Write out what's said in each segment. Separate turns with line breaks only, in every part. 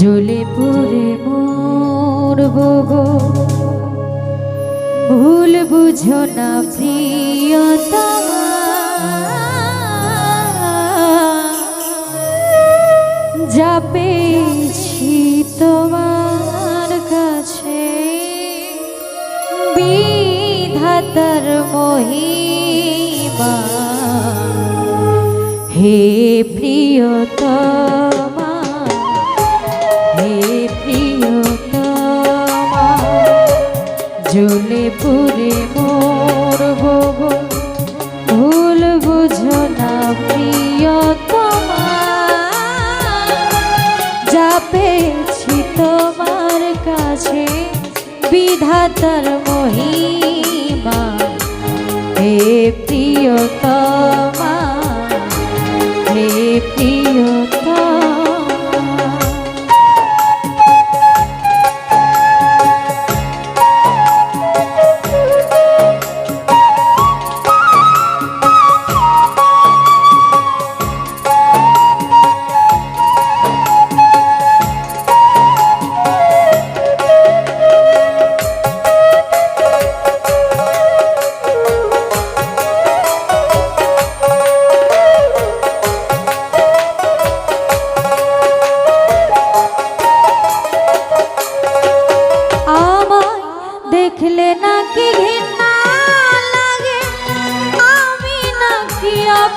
জ্বলে পুরে মরব গো। ভুল বুঝো না প্রিয়তমা। যা পেয়েছি তোমার কাছে, বিধাতার মহিমা। হে প্রিয়তমা জ্বলে পুরে মরব গো, ভুল বুঝো না প্রিয়তমা। যা পেয়েছি তোমার কাছে বিধাতার মহিমা। হে প্রিয়তমা।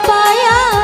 পায়া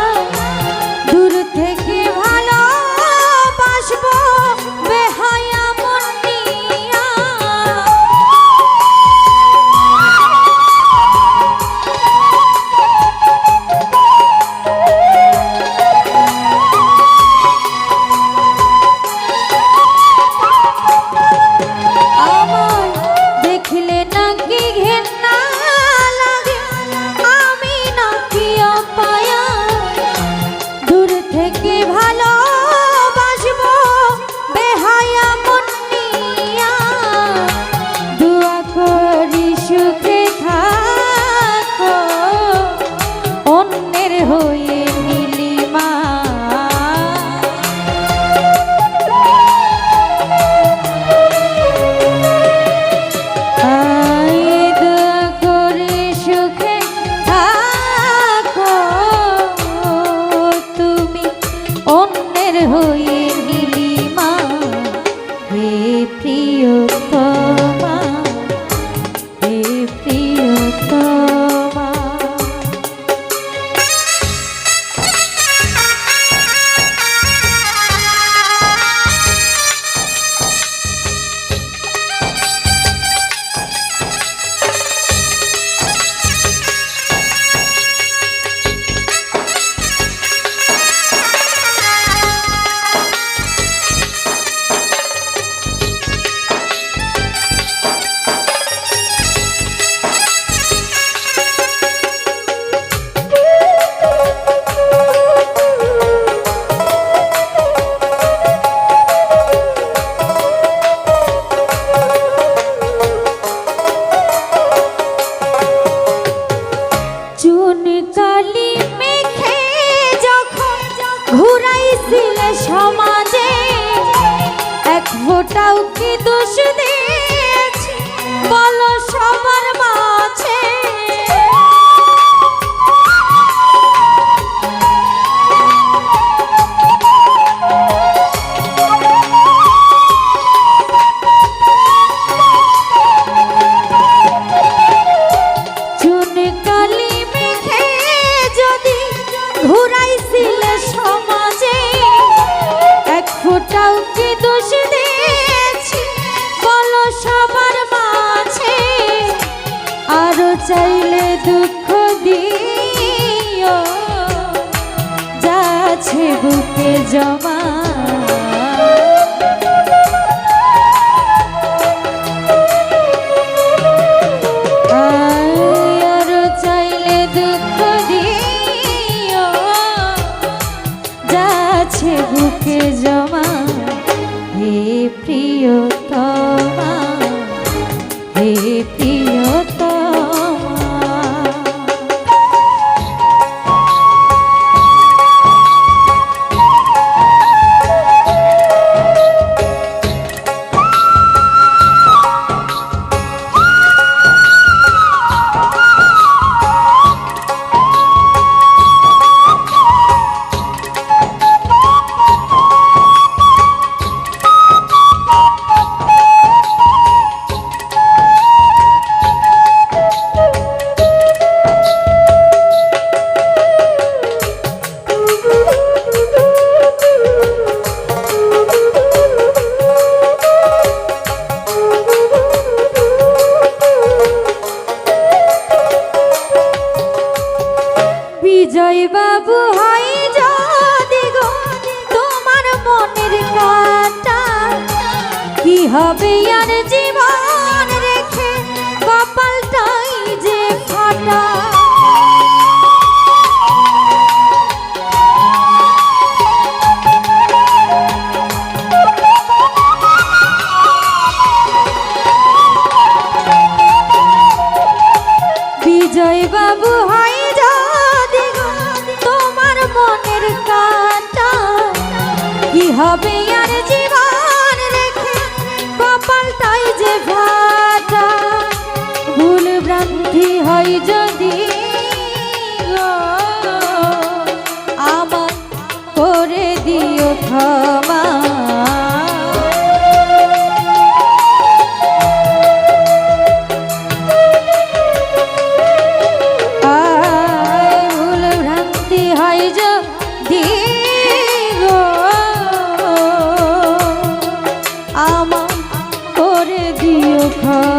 ফোটাও কি দোষ দিয়েছি চাইলে দুঃখ দিও। যাচ্ছে বুকে জমা। যাচ্ছে বুকে জমা। হে প্রিয়তমা হে বাবু হয় যদি গো তোমার মনের কাটা কি হবে আর জীবন? হবে দিও